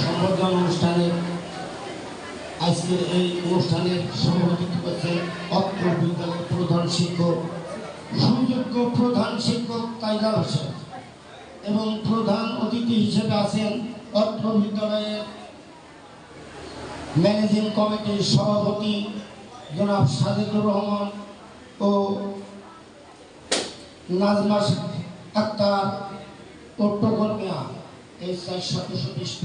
সম্বর্ধনা অনুষ্ঠানে আজকের এই অনুষ্ঠানের সভাপতিত্ব করছেন অত্র বিদ্যালয়ের প্রধান শিক্ষক, সুযোগ্য প্রধান শিক্ষক কাইদার হোসেন এবং প্রধান অতিথি হিসেবে আছেন অত্র বিদ্যালয়ের ম্যানেজিং কমিটির সভাপতি জনাব সাজেদুর রহমান ও নাজমা আক্তার ও মিয়া এই চার সদস্য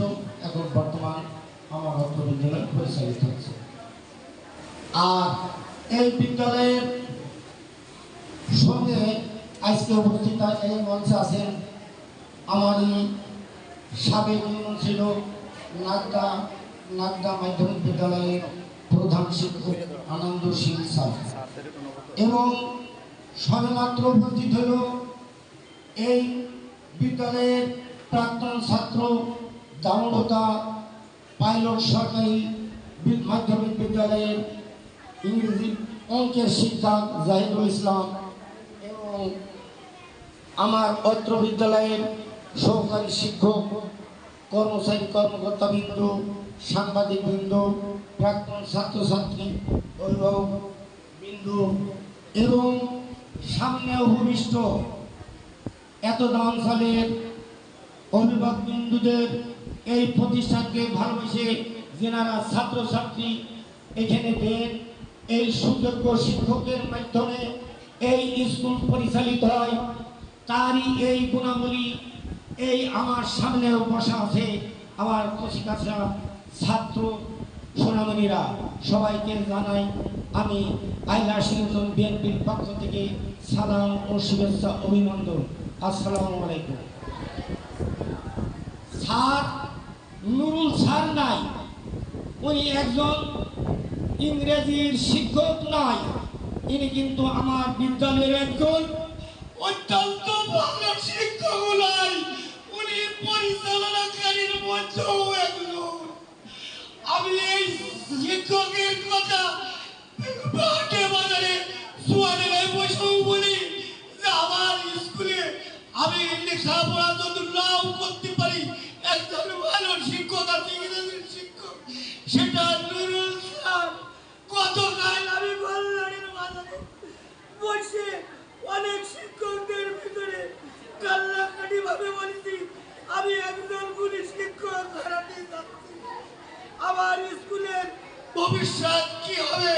এখন বর্তমান আমার অত্র বিদ্যালয় পরিচালিত হচ্ছে। আর এই বিদ্যালয়ের সঙ্গে আজকে উপস্থিত এই মঞ্চে আছেন আমারই সাবেক ছিল নাগদা নাগদা মাধ্যমিক বিদ্যালয়ের প্রধান শিক্ষক আনন্দ সিং স্যার। এবং সবেমাত্র উপস্থিত হল এই বিদ্যালয়ের প্রাক্তন ছাত্র দামোদা পাইলট সরকারি মাধ্যমিক বিদ্যালয়ের ইংরেজি অঙ্কের শিক্ষক জাহিদুল ইসলাম এবং আমার অত্র বিদ্যালয়ের সহকারী শিক্ষক, কর্মচারী কর্মকর্তাবৃন্দ সাংবাদিকবৃন্দ প্রাক্তন ছাত্রছাত্রী, অভিভাবক বিন্দু এবং সামনে উপবিষ্ট এত দাম সালের অভিভাবক বিন্দুদের এই প্রতিষ্ঠানকে ভালোবেসে যেনারা ছাত্রছাত্রী এখানে দেন, এই সুযোগ্য শিক্ষকের মাধ্যমে এই স্কুল পরিচালিত হয়। তারই এই গুণাবলী এই আমার সামনে বসা আছে আমার কচিকাছা ছাত্র সোনামণিরা। সবাইকে জানাই আমি আইলা সিংজন বিএনপির পক্ষ থেকে সালাম ও শুভেচ্ছা, অভিনন্দন। আসসালামু আলাইকুম। স্যার, নুরুল স্যার নাই। উনি একজন ইংরেজির শিক্ষক নয় ইনি কিন্তু আমার বিদ্যালয়ের একজন অত্যন্ত ভালো শিক্ষক নয় উনি পরিচালনাকারীর মধ্যেও একজন। আমি এই শিক্ষকের কথা বলি যে, আমার স্কুলে আমি লেখাপড়া যদি নাও করতে একজন ভালো শিক্ষক আছে ইংরেজির শিক্ষক, সেটা নুরুল স্যার। গতকাল আমি বল্লারির বাজারে বসে অনেক শিক্ষকদের ভিতরে কান্নাকাটি ভাবে বলছি, আমি একজন গুলি শিক্ষক হারাতে যাচ্ছি। আমার স্কুলের ভবিষ্যৎ কি হবে,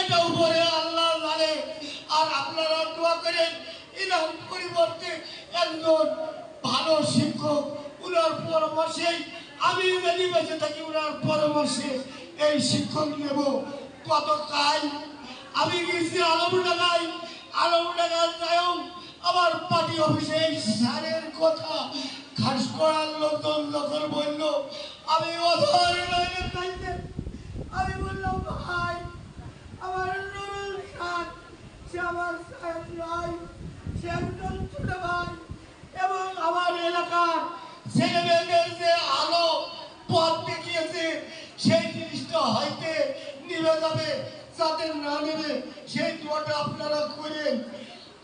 এটা উপরে আল্লাহ জানে। আর আপনারা দোয়া করেন এনার পরিবর্তে একজন ভালো শিক্ষক উনার পরামর্শেই আমি যদি বেঁচে থাকি উনার পরামর্শে এই শিক্ষক নেব। গতকাল আমি গেছি আলমডাঙ্গায়। আলমডাঙ্গা যাইও আমার পার্টি অফিসে এই স্যারের কথা খাস করার লোকজন যখন বলল, আমি আমি বললাম, ভাই, আমার নুরুল খান, সে আমার সাহেব নয়, সে একজন ছোট ভাই এবং আমার এলাকার ছেলে মেয়েদের যে আলো পথ দেখিয়েছে, সেই জিনিসটা হয়তো নিভে যাবে, যাতে না নেবে সেই দোয়াটা আপনারা করেন।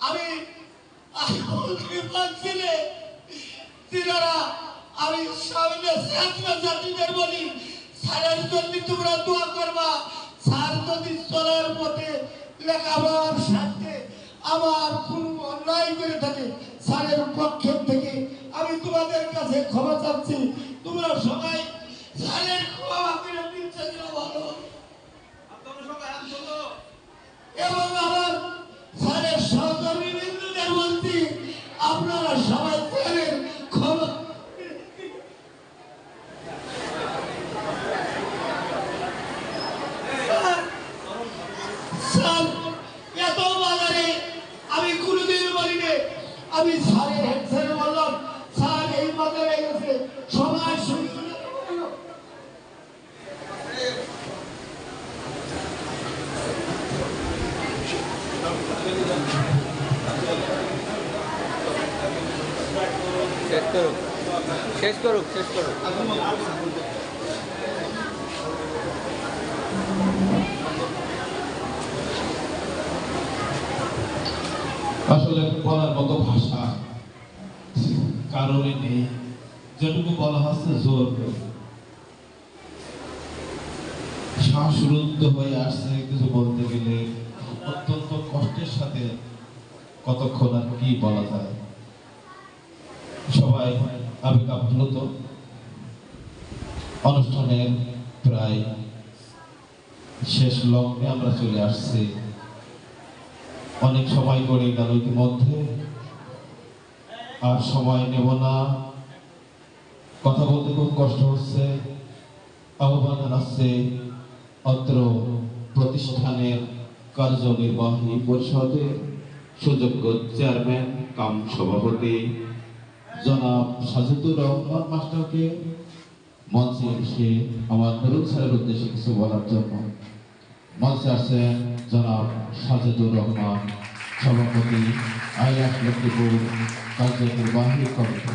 আমি বলতে তিনারা আমি সামনে বলি স্যারের জন্য তোমরা দোয়া করবা, স্যার যদি চলার পথে লেখাপড়ার সাথে আমার কোন অন্যায় করে থাকে, স্যারের পক্ষের থেকে তোমাদের কাছে ক্ষমা চাচ্ছি। তোমরা সবাই স্যারের ক্ষমা করে দিচ্ছে কিনা ভালো এবং আমার স্যারের সহকর্মী বিন্দুদের বলছি আপনারা সবাই স্যারের ক্ষমা এত বাজারে আমি কোনোদিন বলিনি আমি সবাই শুনে শেষ করুক শেষ করুক। শেষ করুক আসলে বলার মতো ভাষা কারোরই নেই। যেটুকু বলা হচ্ছে, জোর শ্বাসরুদ্ধ হয়ে আসছে, কিছু বলতে গেলে। অত্যন্ত কষ্টের সাথে কতক্ষণ আর কি বলা যায়। সবাই আবেগ আপ্লুত। অনুষ্ঠানের প্রায় শেষ লগ্নে আমরা চলে আসছি। অনেক সময় করে গেল ইতিমধ্যে। আর সময় নেব না। কথা বলতে খুব কষ্ট হচ্ছে। আহ্বান জানাচ্ছে অত্র প্রতিষ্ঠানের কার্যনির্বাহী পরিষদের সুযোগ্য চেয়ারম্যান, কাম সভাপতি জনাব সাজিদুর রহমান মাস্টারকে মঞ্চে এসে আমার নুরুল স্যারের উদ্দেশ্যে কিছু বলার জন্য। মঞ্চে আছেন জনাব সাজিদুর রহমান, সভাপতি আইলাস লক্ষ্মীপুর কার্যনির্বাহী কমিটি।